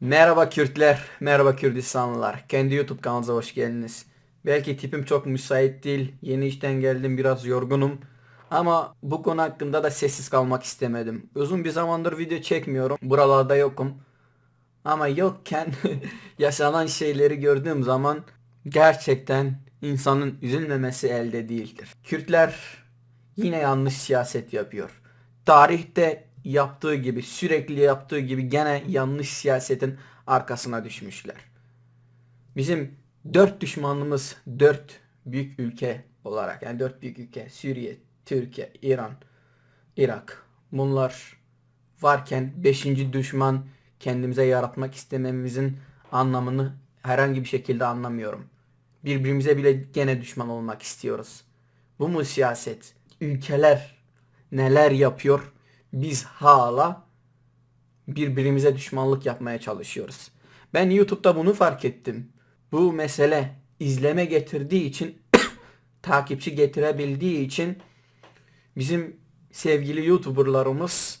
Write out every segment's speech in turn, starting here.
Merhaba Kürtler, merhaba Kürdistanlılar. Kendi YouTube kanalınıza hoş geldiniz. Belki tipim çok müsait değil. Yeni işten geldim biraz yorgunum. Ama bu konu hakkında da sessiz kalmak istemedim. Uzun bir zamandır video çekmiyorum. Buralarda yokum. Ama yokken yaşanan şeyleri gördüğüm zaman gerçekten insanın üzülmemesi elde değildir. Kürtler yine yanlış siyaset yapıyor. Tarihte yaptığı gibi sürekli yaptığı gibi gene yanlış siyasetin arkasına düşmüşler. Bizim dört düşmanımız dört büyük ülke olarak yani dört büyük ülke Suriye, Türkiye, İran, Irak bunlar varken beşinci düşman kendimize yaratmak istememizin anlamını herhangi bir şekilde anlamıyorum. Birbirimize bile gene düşman olmak istiyoruz. Bu mu siyaset? Ülkeler neler yapıyor? Biz hala birbirimize düşmanlık yapmaya çalışıyoruz. Ben YouTube'da bunu fark ettim. Bu mesele izleme getirdiği için takipçi getirebildiği için bizim sevgili YouTuber'larımız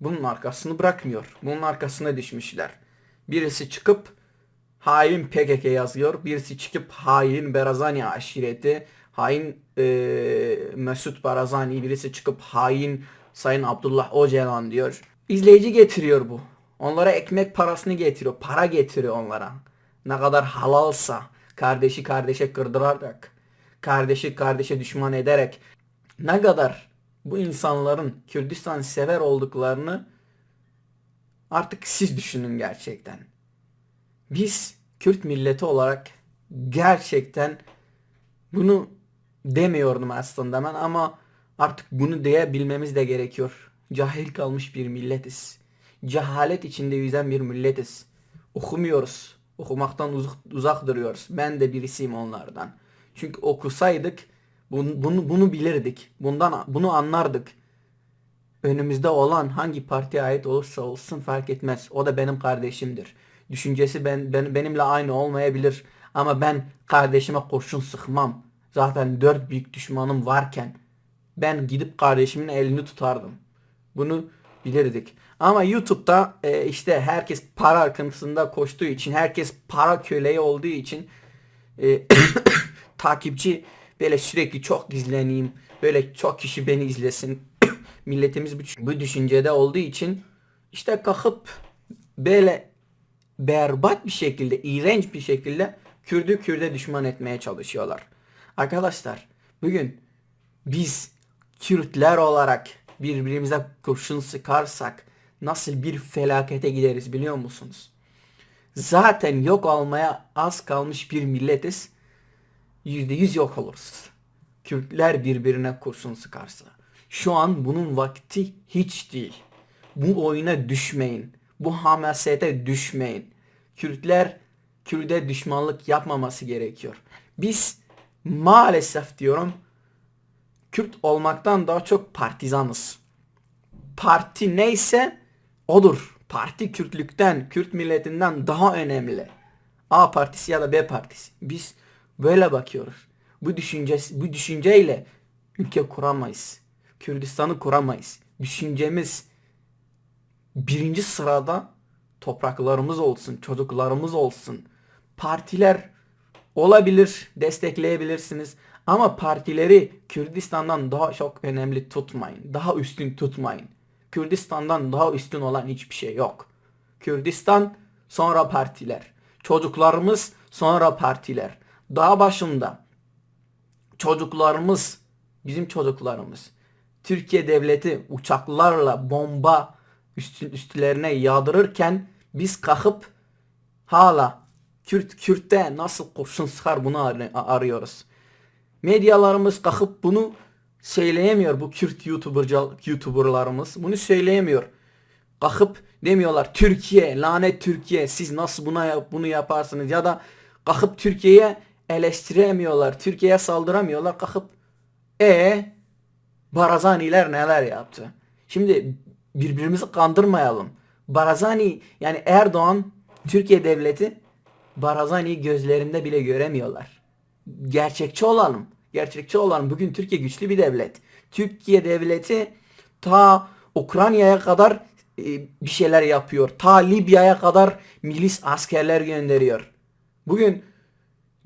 bunun arkasını bırakmıyor. Bunun arkasına düşmüşler. Birisi çıkıp hain PKK yazıyor. Birisi çıkıp hain Berazani aşireti, hain e, Mesut Barazani, birisi çıkıp hain Sayın Abdullah Öcalan diyor. İzleyici getiriyor bu. Onlara ekmek parasını getiriyor. Para getiriyor onlara. Ne kadar halalsa kardeşi kardeşe kırdırarak, kardeşi kardeşe düşman ederek ne kadar bu insanların Kürdistan sever olduklarını artık siz düşünün gerçekten. Biz Kürt milleti olarak gerçekten bunu demiyordum aslında ben ama artık bunu diyebilmemiz de gerekiyor. Cahil kalmış bir milletiz. Cehalet içinde yüzen bir milletiz. Okumuyoruz. Okumaktan uzak, uzak duruyoruz. Ben de birisiyim onlardan. Çünkü okusaydık bunu, bunu, bunu bilirdik. Bundan bunu anlardık. Önümüzde olan hangi partiye ait olursa olsun fark etmez. O da benim kardeşimdir. Düşüncesi ben, ben benimle aynı olmayabilir ama ben kardeşime kurşun sıkmam. Zaten dört büyük düşmanım varken ben gidip kardeşimin elini tutardım. Bunu bilirdik. Ama YouTube'da e, işte herkes para arkasında koştuğu için, herkes para köleği olduğu için e, takipçi böyle sürekli çok izleneyim, böyle çok kişi beni izlesin. Milletimiz bu, bu düşüncede olduğu için işte kalkıp böyle berbat bir şekilde, iğrenç bir şekilde Kürdü Kürde düşman etmeye çalışıyorlar. Arkadaşlar bugün biz Kürtler olarak birbirimize kurşun sıkarsak nasıl bir felakete gideriz biliyor musunuz? Zaten yok olmaya az kalmış bir milletiz. Yüzde yüz yok oluruz. Kürtler birbirine kurşun sıkarsa. Şu an bunun vakti hiç değil. Bu oyuna düşmeyin. Bu hamasete düşmeyin. Kürtler Kürt'e düşmanlık yapmaması gerekiyor. Biz maalesef diyorum Kürt olmaktan daha çok partizanız. Parti neyse odur. Parti Kürtlükten, Kürt milletinden daha önemli. A partisi ya da B partisi. Biz böyle bakıyoruz. Bu düşünce bu düşünceyle ülke kuramayız. Kürdistan'ı kuramayız. Düşüncemiz birinci sırada topraklarımız olsun, çocuklarımız olsun. Partiler olabilir, destekleyebilirsiniz. Ama partileri Kürdistan'dan daha çok önemli tutmayın. Daha üstün tutmayın. Kürdistan'dan daha üstün olan hiçbir şey yok. Kürdistan sonra partiler. Çocuklarımız sonra partiler. Daha başında çocuklarımız, bizim çocuklarımız Türkiye devleti uçaklarla bomba üstün, üstlerine yağdırırken biz kalkıp hala Kürt Kürt'te nasıl kurşun sıkar bunu ar- arıyoruz. Medyalarımız kalkıp bunu söyleyemiyor bu Kürt YouTuberca, YouTuberlarımız bunu söyleyemiyor. Kalkıp demiyorlar Türkiye lanet Türkiye siz nasıl buna bunu yaparsınız ya da kalkıp Türkiye'ye eleştiremiyorlar. Türkiye'ye saldıramıyorlar. Kalkıp e Barazaniler neler yaptı? Şimdi birbirimizi kandırmayalım. Barazani yani Erdoğan Türkiye devleti Barazani'yi gözlerinde bile göremiyorlar. Gerçekçi olalım. Gerçekçi olalım. Bugün Türkiye güçlü bir devlet. Türkiye devleti ta Ukrayna'ya kadar e, bir şeyler yapıyor. Ta Libya'ya kadar milis askerler gönderiyor. Bugün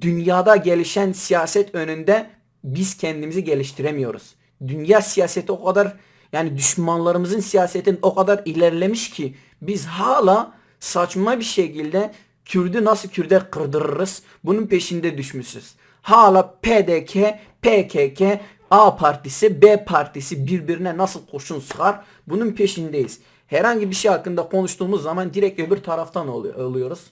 dünyada gelişen siyaset önünde biz kendimizi geliştiremiyoruz. Dünya siyaseti o kadar yani düşmanlarımızın siyasetin o kadar ilerlemiş ki biz hala saçma bir şekilde Kürdü nasıl Kürde kırdırırız bunun peşinde düşmüşüz. Hala PDK, PKK, A partisi, B partisi birbirine nasıl kurşun sıkar bunun peşindeyiz. Herhangi bir şey hakkında konuştuğumuz zaman direkt öbür taraftan oluyor, oluyoruz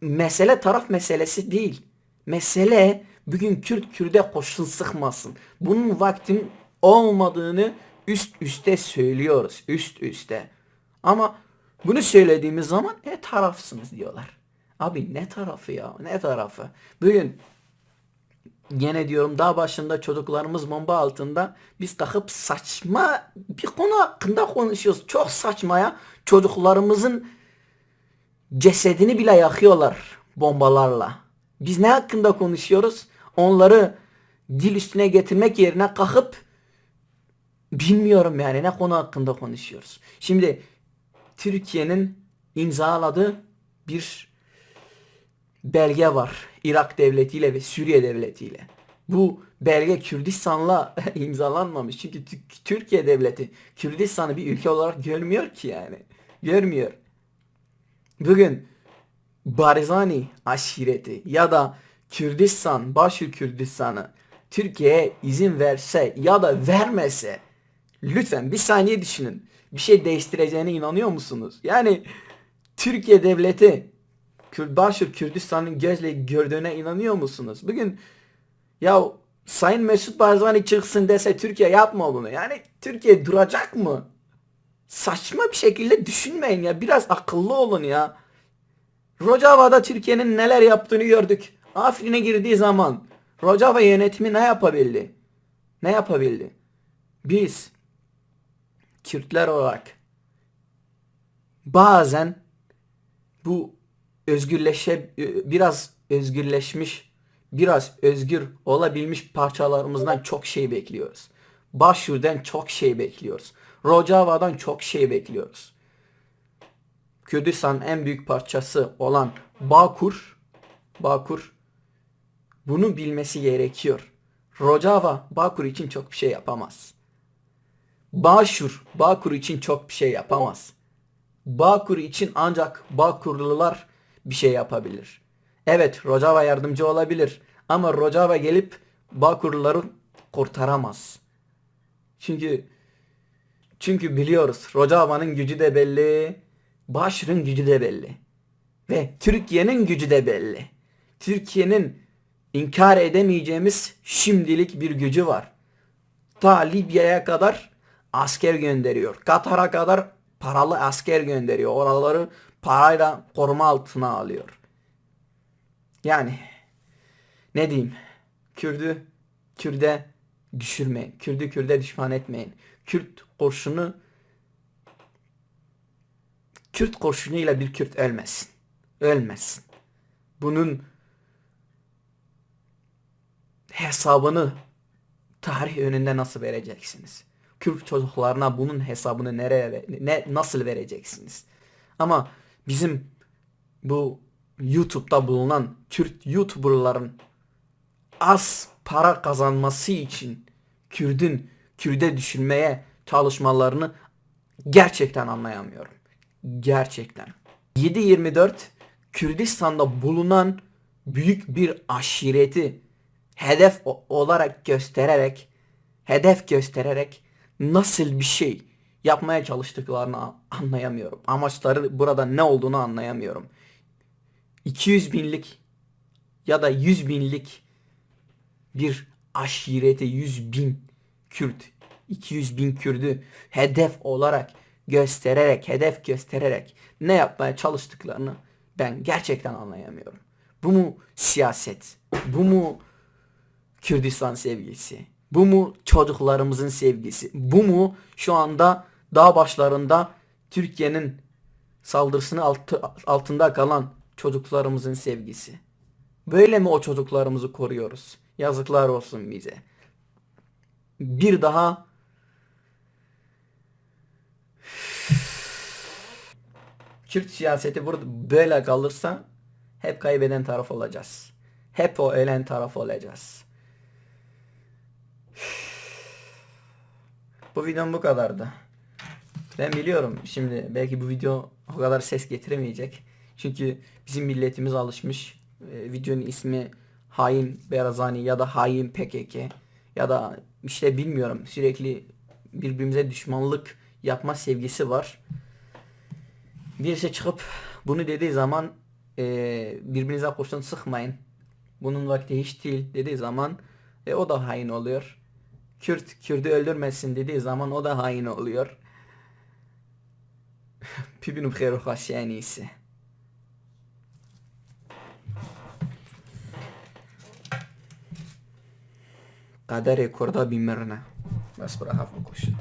mesele taraf meselesi değil. Mesele bugün Kürt Kürde koşul sıkmasın. Bunun vaktin olmadığını üst üste söylüyoruz. Üst üste. Ama bunu söylediğimiz zaman e tarafsınız diyorlar. Abi ne tarafı ya? Ne tarafı? Bugün gene diyorum daha başında çocuklarımız bomba altında biz takıp saçma bir konu hakkında konuşuyoruz. Çok saçma ya. Çocuklarımızın cesedini bile yakıyorlar bombalarla. Biz ne hakkında konuşuyoruz? Onları dil üstüne getirmek yerine kalkıp bilmiyorum yani ne konu hakkında konuşuyoruz. Şimdi Türkiye'nin imzaladığı bir belge var. Irak devletiyle ve Suriye devletiyle. Bu belge Kürdistan'la imzalanmamış. Çünkü Türkiye devleti Kürdistan'ı bir ülke olarak görmüyor ki yani. Görmüyor. Bugün Barzani aşireti ya da Kürdistan, Başur Kürdistan'ı Türkiye'ye izin verse ya da vermese lütfen bir saniye düşünün. Bir şey değiştireceğine inanıyor musunuz? Yani Türkiye devleti Kürt, Başur Kürdistan'ın gözle gördüğüne inanıyor musunuz? Bugün ya Sayın Mesut Barzani çıksın dese Türkiye yapma bunu. Yani Türkiye duracak mı? saçma bir şekilde düşünmeyin ya. Biraz akıllı olun ya. Rojava'da Türkiye'nin neler yaptığını gördük. Afrin'e girdiği zaman Rojava yönetimi ne yapabildi? Ne yapabildi? Biz Kürtler olarak bazen bu özgürleşe biraz özgürleşmiş biraz özgür olabilmiş parçalarımızdan çok şey bekliyoruz. Başşur'dan çok şey bekliyoruz. Rojava'dan çok şey bekliyoruz. Kürdistan en büyük parçası olan Bakur, Bakur bunu bilmesi gerekiyor. Rojava Bakur için çok bir şey yapamaz. Başur Bakur için çok bir şey yapamaz. Bakur için ancak Bakurlular bir şey yapabilir. Evet Rojava yardımcı olabilir ama Rojava gelip Bakurluları kurtaramaz. Çünkü çünkü biliyoruz Rojava'nın gücü de belli, Başır'ın gücü de belli. Ve Türkiye'nin gücü de belli. Türkiye'nin inkar edemeyeceğimiz şimdilik bir gücü var. Ta Libya'ya kadar asker gönderiyor. Katar'a kadar paralı asker gönderiyor. Oraları parayla koruma altına alıyor. Yani ne diyeyim? Kürdü Kürde düşürmeyin. Kürdü Kürde düşman etmeyin. Kürt kurşunu Kürt kurşunuyla bir Kürt ölmesin. Ölmesin. Bunun hesabını tarih önünde nasıl vereceksiniz? Kürt çocuklarına bunun hesabını nereye ne nasıl vereceksiniz? Ama bizim bu YouTube'da bulunan Kürt YouTuber'ların az para kazanması için Kürt'ün Kürt'e düşünmeye çalışmalarını gerçekten anlayamıyorum. Gerçekten. 7-24 Kürdistan'da bulunan büyük bir aşireti hedef olarak göstererek hedef göstererek nasıl bir şey yapmaya çalıştıklarını anlayamıyorum. Amaçları burada ne olduğunu anlayamıyorum. 200 binlik ya da 100 binlik bir aşirete 100 bin Kürt 200 bin Kürdü hedef olarak göstererek, hedef göstererek ne yapmaya çalıştıklarını ben gerçekten anlayamıyorum. Bu mu siyaset? Bu mu Kürdistan sevgisi? Bu mu çocuklarımızın sevgisi? Bu mu şu anda dağ başlarında Türkiye'nin saldırısını altı, altında kalan çocuklarımızın sevgisi? Böyle mi o çocuklarımızı koruyoruz? Yazıklar olsun bize. Bir daha Kürt siyaseti burada böyle kalırsa hep kaybeden taraf olacağız. Hep o ölen taraf olacağız. Bu videom bu kadardı. Ben biliyorum şimdi belki bu video o kadar ses getiremeyecek. Çünkü bizim milletimiz alışmış. Ee, videonun ismi Hain Berazani ya da Hain PKK ya da işte bilmiyorum sürekli birbirimize düşmanlık yapma sevgisi var. Birisi çıkıp bunu dediği zaman e, birbirinize kurşun sıkmayın. Bunun vakti hiç değil dediği zaman e, o da hain oluyor. Kürt Kürt'ü öldürmesin dediği zaman o da hain oluyor. Pibinu khairu khasyanisi. Kaderi kurda bimirne. Bas bırak hafif koşun.